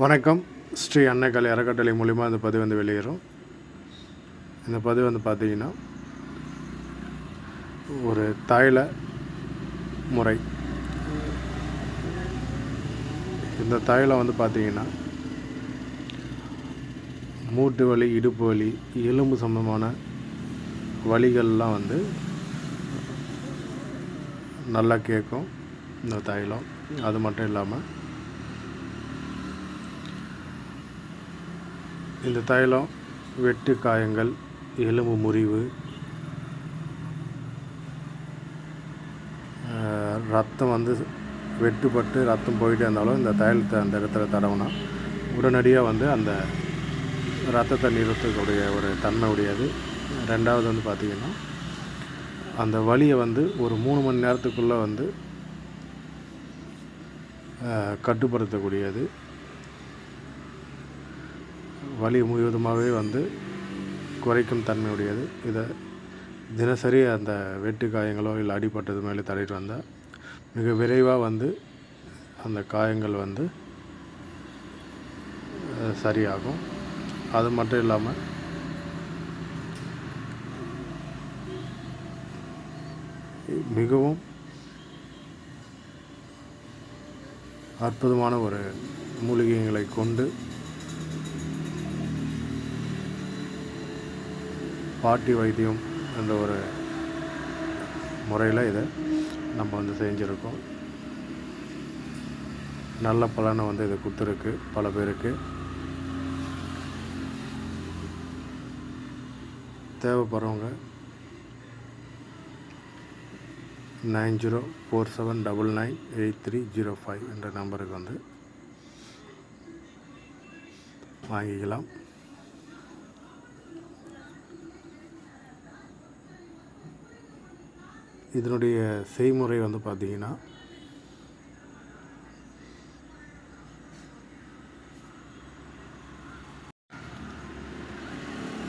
வணக்கம். ஸ்ரீ அன்னக்கலை அறக்கட்டளை மூலிமா இந்த பதிவு வந்து வெளியேறும். இந்த பதிவு வந்து பார்த்தீங்கன்னா ஒரு தைல முறை. இந்த தைலம் வந்து பார்த்தீங்கன்னா மூட்டு வலி இடுப்பு வலி எலும்பு சம்பந்தமான வலிகள்லாம் வந்து நல்லா கேட்கும் இந்த தைலம். அது மட்டும் இல்லாமல் இந்த தைலம் வெட்டு காயங்கள் எலும்பு முறிவு ரத்தம் வந்து வெட்டுப்பட்டு ரத்தம் போயிட்டே இருந்தாலும் இந்த தைலத்தை அந்த இடத்துல தடவுனா உடனடியாக வந்து அந்த ரத்தத்தை நிறுத்தக்கூடிய ஒரு தன்மை உடையது. ரெண்டாவது வந்து பார்த்திங்கன்னா அந்த வலியை வந்து ஒரு மூணு மணி நேரத்துக்குள்ளே வந்து கட்டுப்படுத்தக்கூடியது. வலி முழுவதுமாகவே வந்து குறைக்கும் தன்மையுடையது. இதை தினசரி அந்த வெட்டு காயங்களோ இல்லை அடிபட்டது மேலே தடவிட்டு வந்தால் மிக விரைவாக வந்து அந்த காயங்கள் வந்து சரியாகும். அது மட்டும் இல்லாமல் மிகவும் அற்புதமான ஒரு மூலிகைகளை கொண்டு பாட்டி வைத்தியம் என்ற ஒரு முறையில் இதை நம்ம வந்து செஞ்சுருக்கோம். நல்ல பலனை வந்து இது கொடுத்துருக்கு பல பேருக்கு. தேவைப்படுறவங்க nine zero four seven double nine eight three zero five என்ற நம்பருக்கு வந்து வாங்கிக்கலாம். இதனுடைய செய்முறை வந்து பார்த்தீங்கன்னா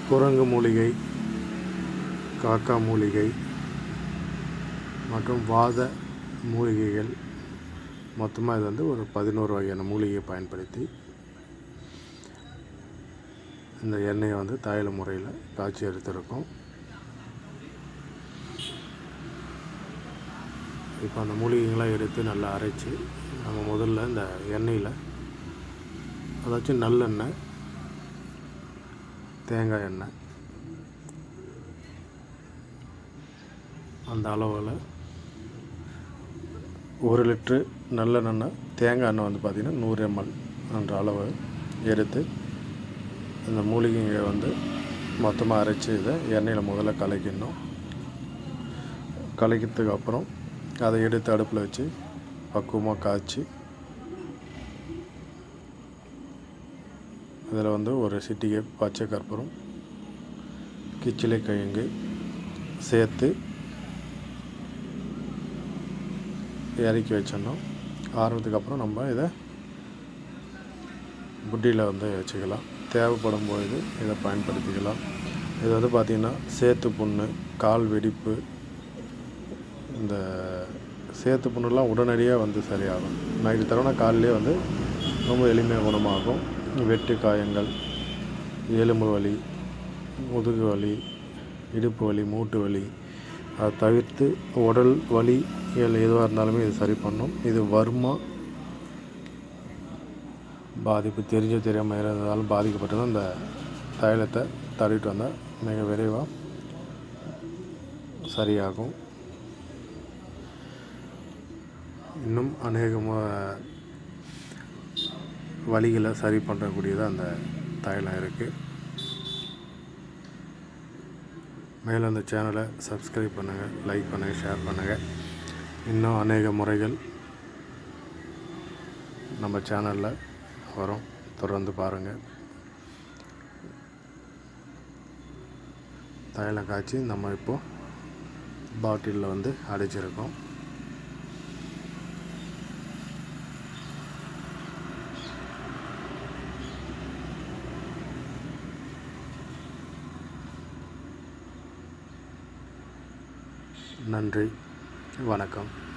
குரங்கு மூலிகை காக்கா மூலிகை மற்றும் வாத மூலிகைகள். மொத்தமாக இது வந்து ஒரு பதினோரு வகையான மூலிகையை பயன்படுத்தி இந்த எண்ணெயை வந்து தைல முறையில் காய்ச்சி எடுத்திருக்கோம். இப்போ அந்த மூலிகைங்களாம் எடுத்து நல்லா அரைச்சி நம்ம முதல்ல இந்த எண்ணெயில் அதாச்சும் நல்லெண்ணெய் தேங்காய் எண்ணெய் அந்த அளவில் ஒரு லிட்ரு நல்லெண்ணெய் தேங்காய் எண்ணெய் வந்து பார்த்திங்கன்னா நூறு எம்எல் என்ற அளவு எடுத்து இந்த மூலிகைங்க வந்து மொத்தமாக அரைச்சி இதை எண்ணெயில் முதல்ல கலக்கிடணும். கலக்கிறதுக்கு அப்புறம் அதை எடுத்து அடுப்பில் வச்சு பக்குவமாக காய்ச்சி இதில் வந்து ஒரு சிட்டிகை பச்சை கற்பூரம் கிச்சிலை கிழங்கு சேர்த்து இறக்கி வச்சிடணும். ஆறுனதுக்கு அப்புறம் நம்ம இதை புட்டியில் வந்து வச்சுக்கலாம். தேவைப்படும் பொழுது இதை பயன்படுத்திக்கலாம். இது வந்து பார்த்திங்கன்னா சேத்து புண்ணு கால் வெடிப்பு இந்த சேத்து புண்ணுலாம் உடனடியாக வந்து சரியாகும். நைட்டு தரவுனா காலையிலே வந்து ரொம்ப எளிமையாக குணமாகும். வெட்டு காயங்கள் எலும்பு வலி முதுகு வலி இடுப்பு வலி மூட்டு வலி. அதை தவிர்த்து உடல் வலி எதுவாக இருந்தாலுமே இது சரி பண்ணும். இது வர்மா பாதிப்பு தெரிஞ்சோ தெரியாமல் இருந்ததாலும் பாதிக்கப்பட்டதும் இந்த தைலத்தை தடவிட்டு வந்தால் மிக விரைவாக சரியாகும். இன்னும் அநேகமாக வழிகளை சரி பண்ணக்கூடியதாக அந்த தைலம் இருக்குது மேலும் அந்த சேனலை சப்ஸ்கிரைப் பண்ணுங்கள் லைக் பண்ணுங்கள் ஷேர் பண்ணுங்கள் இன்னும் அநேக முறைகள் நம்ம சேனலில் வரும். தொடர்ந்து பாருங்கள் தைலம் காய்ச்சி நம்ம இப்போது பாட்டிலில் வந்து அடைச்சிருக்கோம். நன்றி. வணக்கம்.